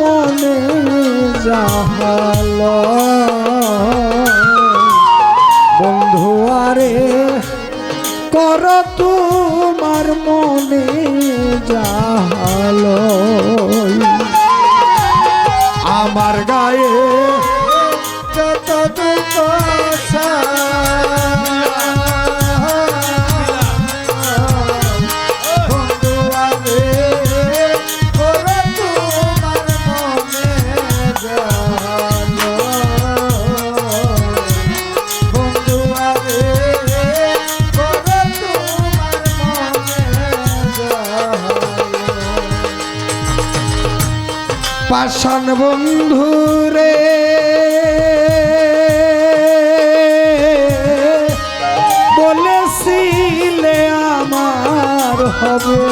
মনে যাহাল বন্ধু আরে কর তোমার মনে যাহাল আমার গায়ে যত দুঃখ পাষাণ বন্ধু রে। বলেছিলে আমার হবে।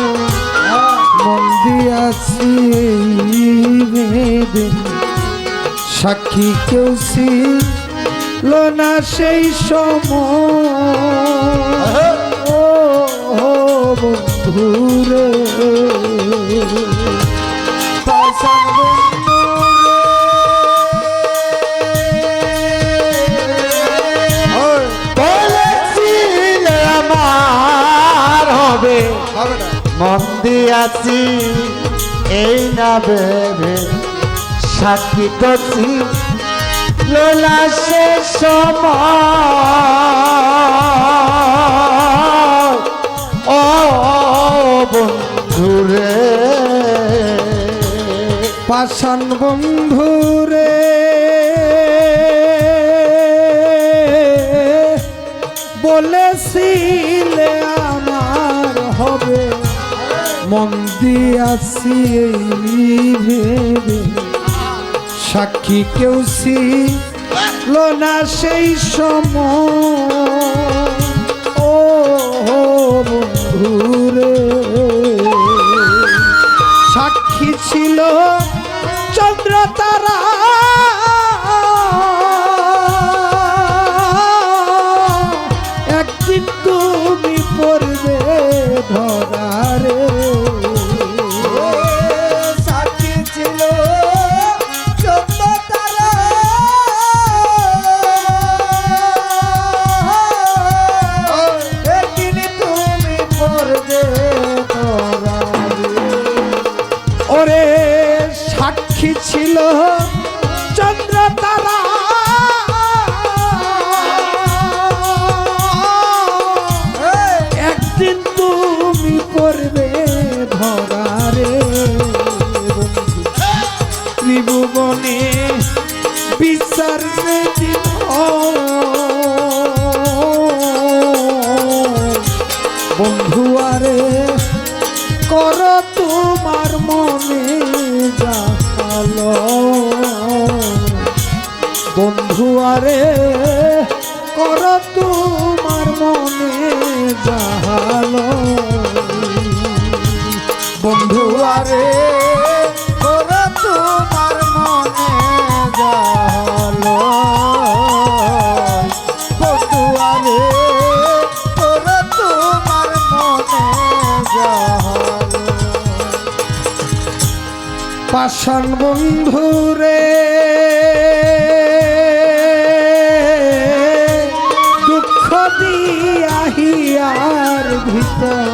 মন সাক্ষী কেউ ছিল না সেই সময়। ও মন দিয়াছি, এই না ভেবে সাক্ষী করছি। লোলা সে সময়। ও বন্ধুরে, পাষাণ বন্ধু রে বলেছিলে আমার হবে মন দিয়াছি সাক্ষী কেউ না সেই সময়। সাক্ষী ছিল চন্দ্র তারা বন্ধু আরে কর তোমার মনে যাহালো বন্ধু আরে কর তোমার মনে যাহালো পাষাণ বন্ধু রে। দুঃখ দিয়াহিয়ার ভিতর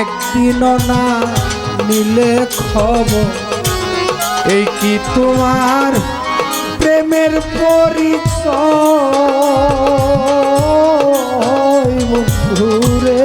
একদিন না নিলে খবর। এই কি তোমার প্রেমের পরিচয় বন্ধু রে?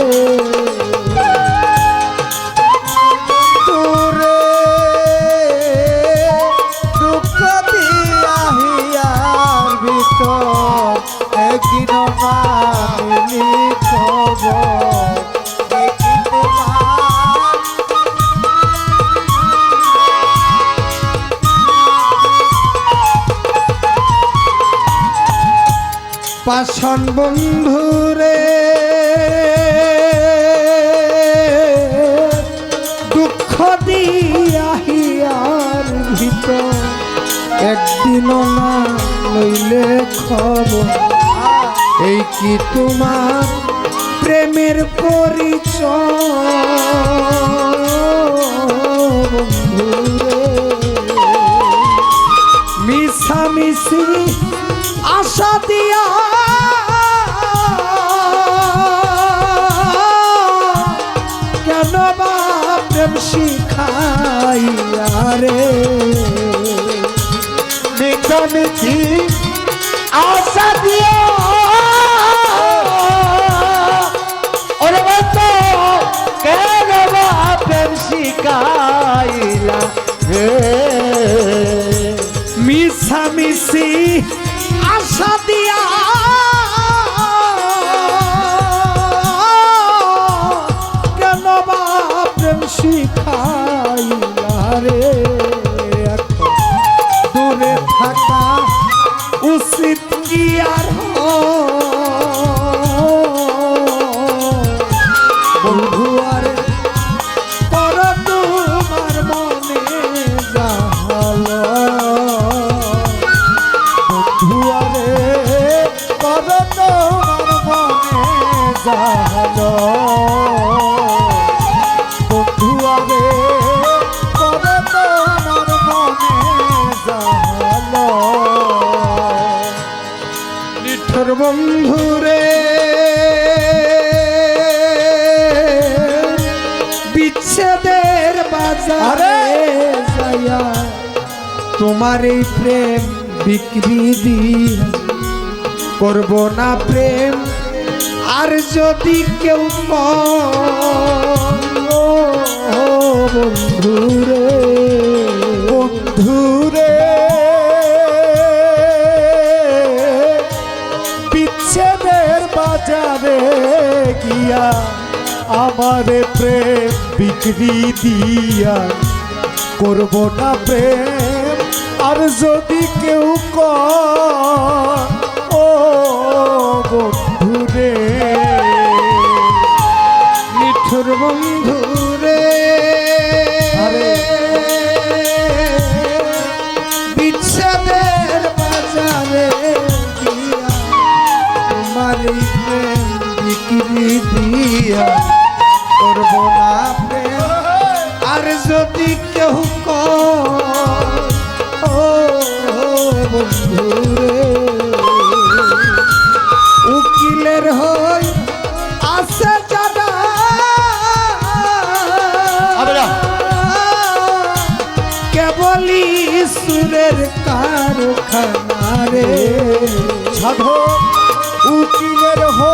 পাষণ বন্ধু রে। দুঃখ দিয়াহিয়ার ভিতর একদিন না লইলে খবর। এই কি তোমার প্রেমের পরিচয় বন্ধু রে? মিশি আশা দিয়া। কেন বা প্রেম শিখাইয়া রে? মিঠি আশা দিও ওরে বন্ধু কেন বা প্রেম শিখাইলা রে? মিশা মিশি আশা দিয়া কেন বা প্রেম শিখাইলা রে দূরে থাকা উচিত কি আর বন্ধু বন্ধুরে বিচ্ছেদের বাজারে যায়া তোমার এই প্রেম বিক্রি দিয়ে করব না প্রেম। আর যদি কেউ বন্ধুরে বন্ধুরে, বিচ্ছেদের বাজারে গিয়া আমারে প্রেম বিক্রি দিয়া করব না প্রেম। আর যদি কেউ ক ও বন্ধুরে মিঠুর বন্ধুরে। বিচ্ছেদের বাজারে তোমার প্রেম বিক্রি দিয়া করব না প্রেম। আর যদি কেউ ও বন্ধুরে কেবলই সুরের কারখানা রে। সাধু উকিলের হো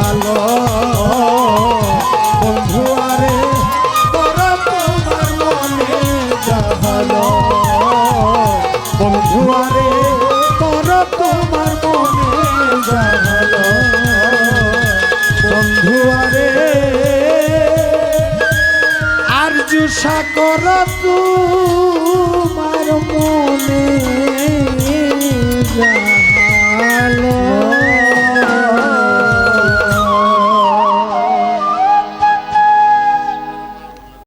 আশা কর তোমার মনে যায়